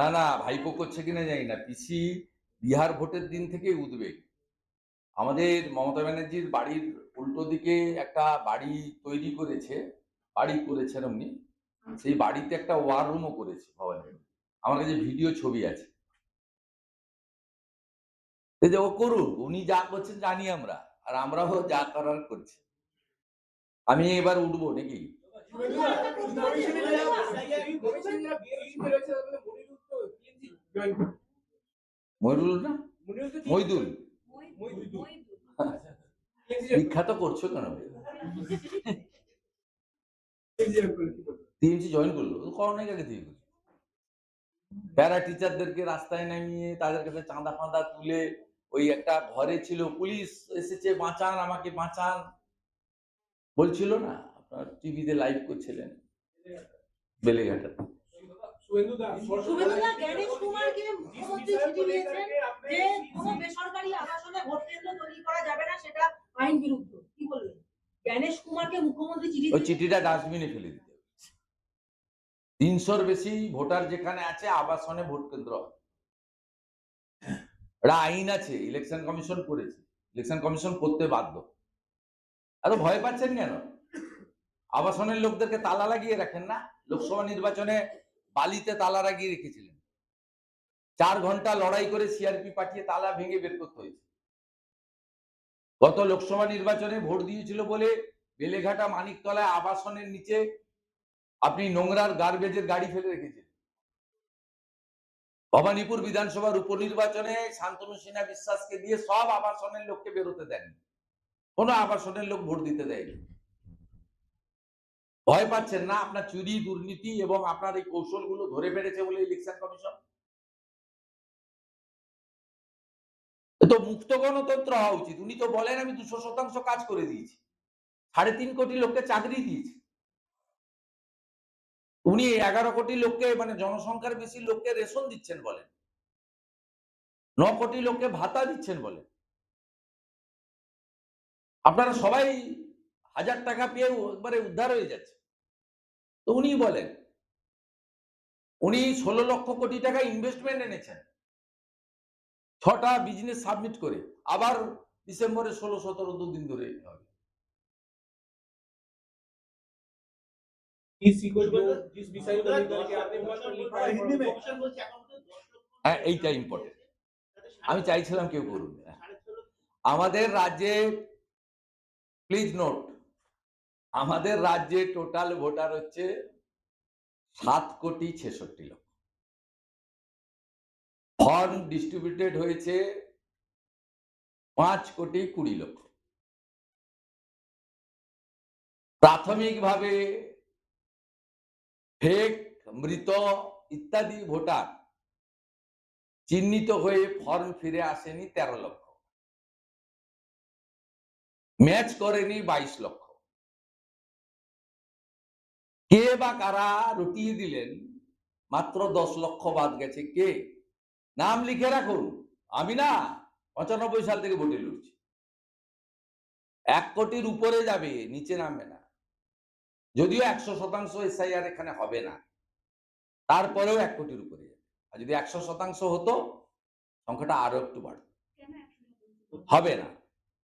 না না ভাইপো করছে কিনা জানি না পিসি বিহার ভোটের দিন থেকেই উদ্বেগ আমাদের মমতা ব্যানার্জির বাড়ির উল্টো দিকে একটা বাড়ি তৈরি করেছে বাড়ি করেছেন উনি সেই বাড়িতে একটা ওয়ার রুমও করেছে ভবানী আমার কাছে ভিডিও ছবি আছে যে ও করুক উনি যা করছেন জানি আমরা আর আমরাও যা করার করছি আমি এবার উঠবো নাকি না বিখ্যাত করছ কেন টিএমসি জয়েন করল। আগে থেকে করছে। প্যারা টিচারদেরকে রাস্তায় নামিয়ে তাদের কাছে চাঁদা ফাঁদা তুলে ওই একটা ঘরে ছিল পুলিশ এসেছে বাঁচান আমাকে বাঁচান। বলছিল না আপনার টিভিতে লাইভ করছিলেন। বেলেঘাটা। শুভেন্দুদা জ্ঞানেশ কুমারকে মুখ্যমন্ত্রী চিঠি দিয়েছেন যে কোনো বেসরকারি আবাসনে ভোট কেন্দ্র তৈরি করা যাবে না সেটা আইন বিরুদ্ধ। কি বলবেন জ্ঞানেশ কুমারকে মুখ্যমন্ত্রী চিঠি ওই চিঠিটা ডাস্টবিনে ফেলে দিতে তিনশোর বেশি ভোটার যেখানে আছে আবাসনে ভোট কেন্দ্র। আইন আছে ইলেকশন কমিশন করেছে। ইলেকশন কমিশন করতে বাধ্য। এত ভয় পাচ্ছেন কেন? আবাসনের লোকদেরকে তালা লাগিয়ে রাখেন না? লোকসভা নির্বাচনে বালিতে তালা লাগিয়ে রেখেছিলেন। চার ঘণ্টা লড়াই করে সিআরপি পাঠিয়ে তালা ভেঙে বের করতে হয়েছে। গত লোকসভা নির্বাচনে ভোট দিয়েছিল বলে বেলেঘাটা মানিকতলায় আবাসনের নিচে আপনি নোংরার গার্বেজের গাড়ি ফেলে রেখেছেন। ভবানীপুর বিধানসভার উপনির্বাচনে শান্তনু সিনহা বিশ্বাসকে দিয়ে সব আবাসনের লোককে বেরোতে দেননি। কোনো আবাসনের লোক ভোট দিতে দেয়নি। ভয় পাচ্ছেন না আপনার চুরি, দুর্নীতি এবং আপনার এই কৌশলগুলো ধরে ফেলেছে বলে ইলেকশন কমিশন তো মুক্ত গণতন্ত্র হওয়া উচিত। উনি তো বলেন, আমি দুশো শতাংশ কাজ করে দিয়েছি। সাড়ে তিন কোটি লোককে চাকরি দিয়েছে। উনি এগারো কোটি লোককে মানে জনসংখ্যার বেশি লোককে রেশন দিচ্ছেন বলেন। ন কোটি লোককে ভাতা দিচ্ছেন বলেন। আপনারা সবাই হাজার টাকা পেয়ে একবারে উদ্ধার হয়ে যাচ্ছে। তো উনি বলেন। উনি ষোলো লক্ষ কোটি টাকা ইনভেস্টমেন্ট এনেছেন। ছটা বিজনেস সাবমিট করে। আবার ডিসেম্বরে ষোলো সতেরো দুদিন ধরে হবে। হ্যাঁ এইটা ইম্পর্টেন্ট আমি চাইছিলাম কেউ করুন আমাদের রাজ্যে প্লিজ নোট আমাদের রাজ্যে টোটাল ভোটার হচ্ছে সাত কোটি ছেষট্টি লক্ষ। ফর্ম ডিস্ট্রিবিউটেড হয়েছে পাঁচ কোটি কুড়ি লক্ষ। প্রাথমিকভাবে ফেক মৃত ইত্যাদি ভোটার চিহ্নিত হয়ে ফর্ম ফিরে আসেনি তেরো লক্ষ। ম্যাচ করেনি বাইশ লক্ষ। কে বা কারা রটিয়ে দিলেন? মাত্র দশ লক্ষ বাদ গেছে কে? নাম লিখে রাখুন। আমি না পঁচানব্বই সাল থেকে ভোটে লড়ছি। এক কোটির উপরে যাবে নিচে নামবে না। যদিও একশো শতাংশ এসআইআর এখানে হবে না। তারপরেও এক কোটির উপরে যাবে। আর যদি একশো শতাংশ হতো সংখ্যাটা আরও একটু বাড়ত। হবে না।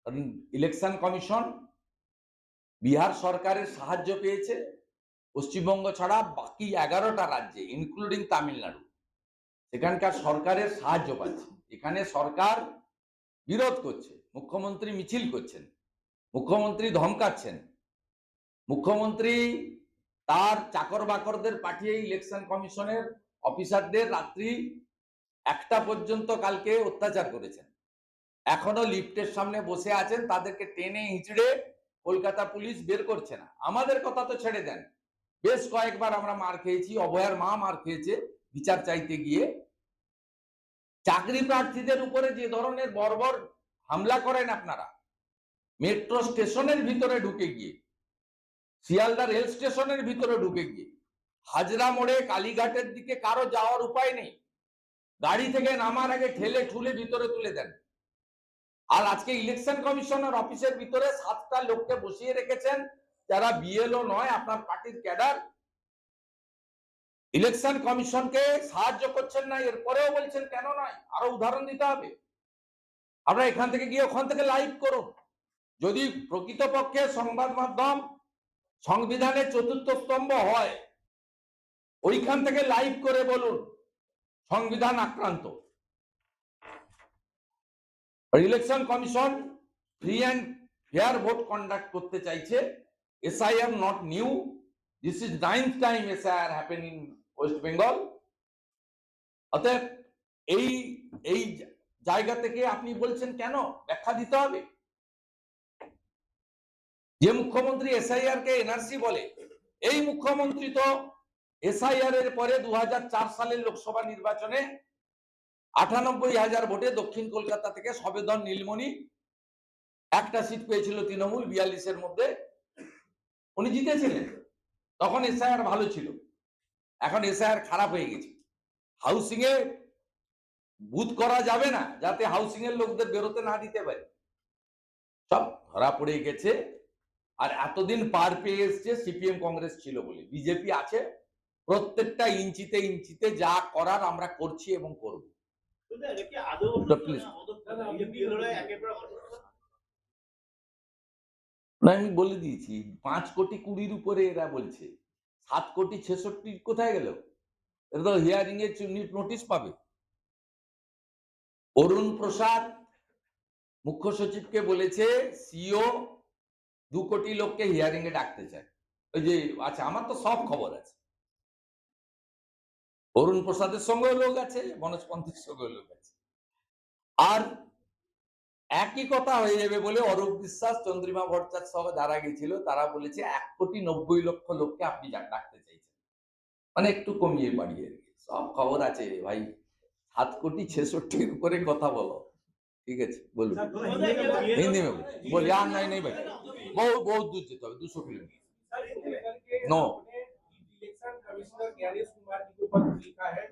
কারণ ইলেকশন কমিশন বিহার সরকারের সাহায্য পেয়েছে। পশ্চিমবঙ্গ ছাড়া বাকি এগারোটা রাজ্যে ইনক্লুডিং তামিলনাড়ু, সেখানকার সরকারের সাহায্য পাচ্ছে। এখানে সরকার বিরোধ করছে, মুখ্যমন্ত্রী মিছিল করছেন, মুখ্যমন্ত্রী ধমকাচ্ছেন, মুখ্যমন্ত্রী তার চাকর বাকরদের পাঠিয়ে ইলেকশন কমিশনের অফিসারদের রাত্রি একটা পর্যন্ত কালকে অত্যাচার করেছেন। এখনও লিফটের সামনে বসে আছেন, তাদেরকে টেনে হিঁচড়ে কলকাতা পুলিশ বের করছে না। আমাদের কথা তো ছেড়ে দেন। বেশ কয়েকবার আমরা মার খেয়েছি, অভয়ার মা মার খেয়েছে বিচার চাইতে গিয়ে। চাকরি প্রার্থীদের উপরে যে ধরনের বর্বর হামলা করেন আপনারা, মেট্রো স্টেশনের ভিতরে ঢুকে গিয়ে, শিয়ালদা রেল স্টেশনের ভিতরে ঢুকে গিয়ে, হাজরা মোড়ে কালীঘাটের দিকে কারও যাওয়ার উপায় নেই, গাড়ি থেকে নামার আগে ঠেলে ঠুলে ভিতরে তুলে দেন। আর আজকে ইলেকশন কমিশনের অফিসের ভিতরে সাতটা লোককে বসিয়ে রেখেছেন যারা বিএলও নয়, আপনার পার্টির ক্যাডার ইলেকশন কমিশনকে সাহায্য করছেন না, এরপরেও বলছেন কেন নয়? আরও উদাহরণ দিতে হবে। আপনারা এখান থেকে গিয়ে ওখান থেকে লাইভ করুন। যদি প্রকৃতপক্ষে সংবাদ মাধ্যম সংবিধানের চতুর্থ স্তম্ভ হয়, ওইখান থেকে লাইভ করে বলুন, সংবিধান আক্রান্ত। Election commission free and fair vote conduct করতে চাইছে। SIR not new this is ninth time SIR happen in West Bengal অতএব এই এই জায়গা থেকে আপনি বলছেন কেন? ব্যাখ্যা দিতে হবে। যে মুখ্যমন্ত্রী এসআইআর কে এনআরসি বলে, এই মুখ্যমন্ত্রী তো এসআইআর এর পরে দু হাজার চার সালের লোকসভা নির্বাচনে আটানব্বই হাজার ভোটে দক্ষিণ কলকাতা থেকে সবেদন নীলমণি একটা সিট পেয়েছিল তৃণমূল বিয়াল্লিশের মধ্যে। উনি জিতেছিলেন তখন এসআইআর ভালো ছিল এখন এসআইআর খারাপ হয়ে গেছে হাউসিং এ বুথ করা যাবে না যাতে হাউসিং এর লোকদের বেরোতে না দিতে পারে সব ধরা পড়ে গেছে আর এতদিন পার পেয়ে এসছে সিপিএম কংগ্রেস ছিল বলে বিজেপি আছে প্রত্যেকটা ইঞ্চিতে ইঞ্চিতে যা করার আমরা করছি এবং করব. না, আমি বলে দিয়েছি, পাঁচ কোটি কুড়ির উপরে এরা বলছে। সাত কোটি ছেষট্টি কোথায় গেল? এটা তো হিয়ারিং এর নোটিশ পাবে। অরুণ প্রসাদ, মুখ্য সচিবকে বলেছে, সিও দু কোটি লোককে হিয়ারিং এ ডাকতে চায়। ওই যে আচ্ছা আমার তো সব খবর আছে। অরুণ প্রসাদের সঙ্গেও লোক আছে, মনোজ পন্থের সঙ্গেও লোক আছে। আর একই কথা হয়ে যাবে বলে অরূপ বিশ্বাস চন্দ্রিমা ভট্টাচার্য সহ যারা গেছিল তারা বলেছে এক কোটি নব্বই লক্ষ লোককে আপনি যা- ডাকতে চাইছেন মানে একটু কমিয়ে বাড়িয়ে আর কি। সব খবর আছে ভাই সাত কোটি ছেষট্টির উপরে কথা বলো ঠিক আছে বলুন हिंदी में बोलो बोल यार नहीं नहीं भाई बहुत बहुत दूर जेते হবে দুশো কিলোমিটার सर, इसको लेकर के No. आपने इलेक्शन कमिश्नर ज्ञानेश कुमार जी के ऊपर लिखा है